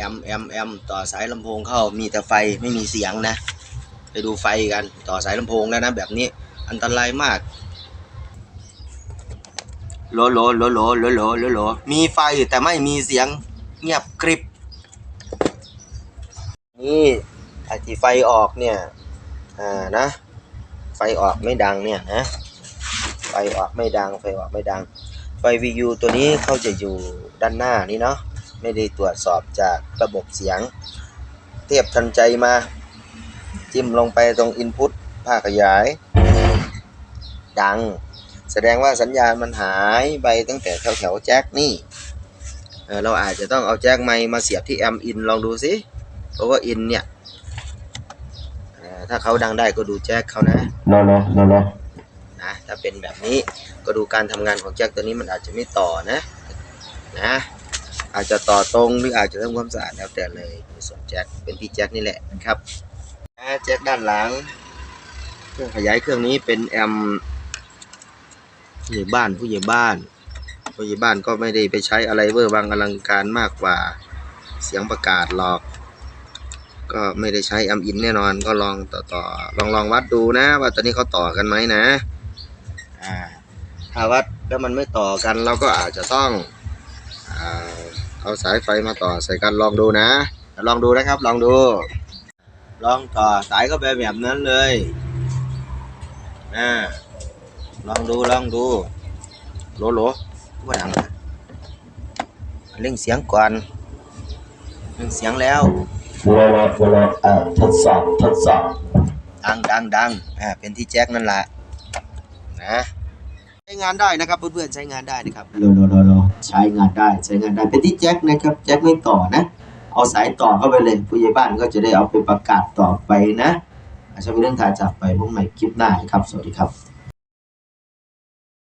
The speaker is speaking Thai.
แอมแอมแอมต่อสายลำโพงเข้ามีแต่ไฟไม่มีเสียงนะ ไปดูไฟกันต่อสายลำโพงแล้วนะแบบนี้อันตรายมากโหลโหลโหลโหลโหลโลโหลโลมีไฟแต่ไม่มีเสียงเงียบกริบ นี่ไอที่ไฟออกเนี่ยอ่านะ ไฟออกไม่ดังเนี่ยนะไฟออกไม่ดังไฟออกไม่ดัง ไฟ VU ตัวนี้เขาจะอยู่ด้านหน้านี่เนาะ ไม่ได้ตรวจสอบจากระบบเสียง เทียบทันใจมา จิ้มลงไปตรง Input ภาคขยาย ดัง แสดงว่าสัญญาณมันหายไปตั้งแต่แถวแถวๆแจ็คนี่เออเราอาจจะต้องเอาแจ็คไมค์มาเสียบที่แอมอินลองดูสิเพราะว่าอินเนี่ยเอ่อถ้าเขาดังได้ก็ดูแจ็คเขานะ no no no no นะถ้าเป็นแบบนี้ก็ดูการทำงานของแจ็คตัวนี้มันอาจจะไม่ต่อนะนะ อาจจะต่อตรงหรืออาจจะทำความสะอาดแล้วแต่เลยในส่วนแจ็คเป็นที่แจ็คนี่แหละนะครับแจ็คด้านหลัง เครื่องขยายเครื่องนี้เป็นแอมผู้ใหญ่บ้านผู้ใหญ่บ้านผู้ใหญ่บ้านก็ไม่ได้ไปใช้อะไรเวอร์วังอลังการมากกว่าเสียงประกาศหรอก ก็ไม่ได้ใช้แอมอินแน่นอนก็ลองต่อต่อลองลองวัดดูนะ ว่าตอนนี้เขาต่อกันไหมนะอ่าถ้าวัดแล้วมันไม่ต่อกันเราก็อาจจะต้อง เอาสายไฟมาต่อใส่กันลองดูนะ ลองดูนะครับ ลองดู ลองต่อสายก็ไปแบบนั้นเลยอ่าลองดูลองดูโหลโหลว่าดังนะเร่งเสียงก่อนเร่งเสียงแล้วเวลาเวลาเอ่อทดสอบทดสอบดังดังดังอ่าเป็นที่แจ็คนั่นแหละนะใช้งานได้นะครับเพื่อนๆใช้งานได้นะครับโลโลโลโล ใช้งานได้ใช้งานได้เป็นที่แจ็คนะครับแจ็คไม่ต่อนะเอาสายต่อเข้าไปเลยผู้ใหญ่บ้านก็จะได้เอาไปประกาศต่อไปนะอาจจะเป็นเรื่องถ่ายจากไปพวกใหม่คลิปหน้าครับ สวัสดีครับ